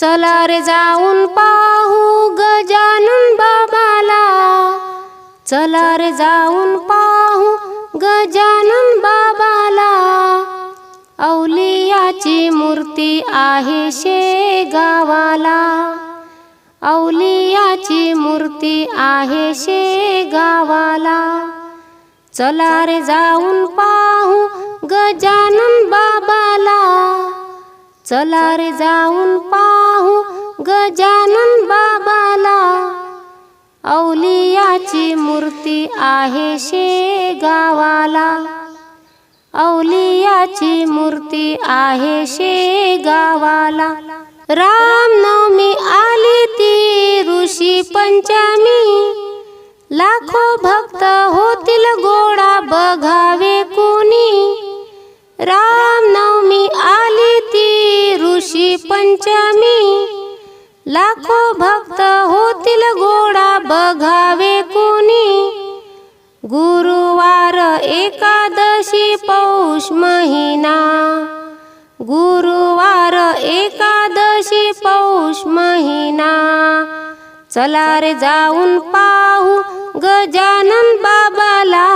चला रे जाऊन पाहू गजानन बाबाला. चला रे जाऊन पाहू गजानन बाबाला. अवलियाची मूर्ती आहे शेगावाला. अवलियाची मूर्ती आहे शेगावाला. चला रे जाऊन पाहू गजानन बाबाला. चला रे जाऊन पाहू गजानन बाबाला. अवलियाची मूर्ती आहे शेगावाला. अवलियाची मूर्ती आहे शेगावाला. रामनवमी आली ती ऋषी पंचमी. लाखो भक्त होतील गोडा बघावे कोणी. रामनवमी आली ती ऋषी पंचमी. लाखो भक्त होतील गोडा बघावे कोणी. गुरुवार एकादशी पौष महिना. गुरुवार एकादशी पौष महिना. चला रे जाऊन पाहू गजानन बाबाला.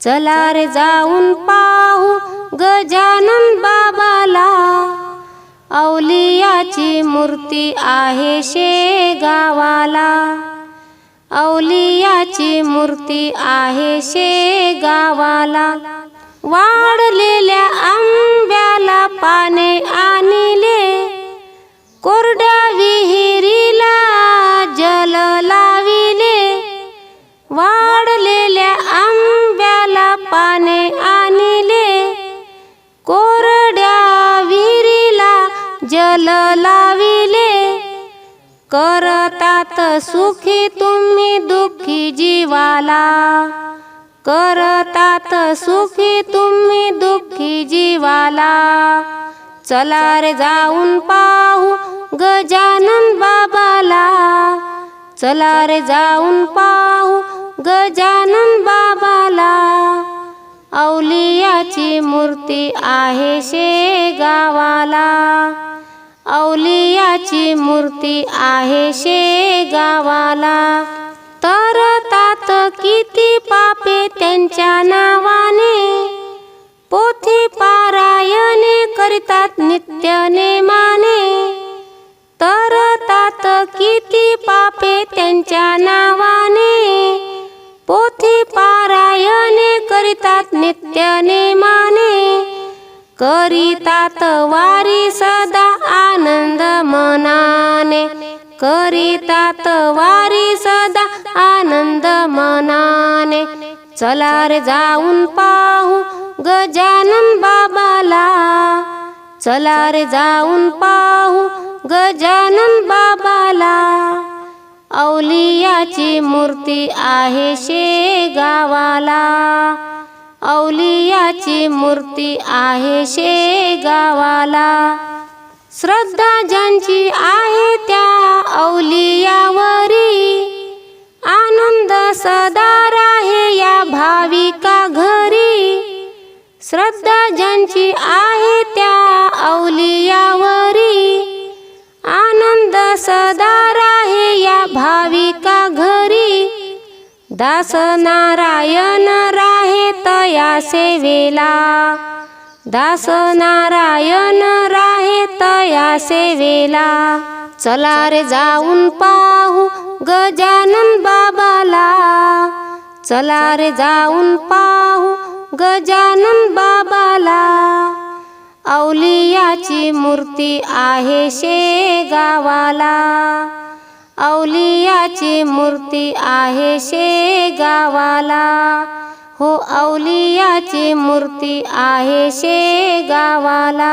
चला रे जाऊन पाहू गजानन बाबाला. अवलियाची मूर्ती आहे शेगावाला अवलियाची मूर्ती आहे शेगावाला वाढलेल्या आंब्याला पाने आणि जल लाविले. करतात सुखी तुम्ही दुःखी जीवाला. करतात सुखी तुम्ही दुःखी जीवाला. चला रे जाऊन पाहू गजानन बाबाला. चला रे जाऊन पाहू गजानन बाबाला. औलियाची मूर्ती आहे शेगावाला अवलियाची मूर्ती आहे शेगावाला तरतात किती पापे त्यांच्या नावाने. पोथी पारायणे करतात नित्य नेमाने. तरतात किती पापे त्यांच्या नावाने. पोथी पारायणे करतात नित्य नेमाने. करीतात वारी सदा आनंद मनाने करीतात वारी सदा आनंद मनाने. चला रे जाऊन पाहू गजानन बाबाला. चला रे जाऊन पाहू गजानन बाबाला. औलियाची मूर्ती आहे शेगावाला. औलियाची मूर्ती आहे शेगावाला. श्रद्धा ज्यांची आहे त्या अवलियावरी आनंद सदा राहे या भाविका घरी. श्रद्धा ज्यांची आहे त्या अवलियावरी आनंद सदा राहे या भाविका घरी. दास नारायण राहे तया सेवेला. दास नारायण राहे तया सेवेला. चला रे जाऊन पाहू गजानन बाबाला. चला रे जाऊन पाहू गजानन बाबाला. अवलियाची मूर्ती आहे शेगावाला अवलियाची मूर्ती आहे शेगावाला हो औलियाची मूर्ती आहे शेगावाला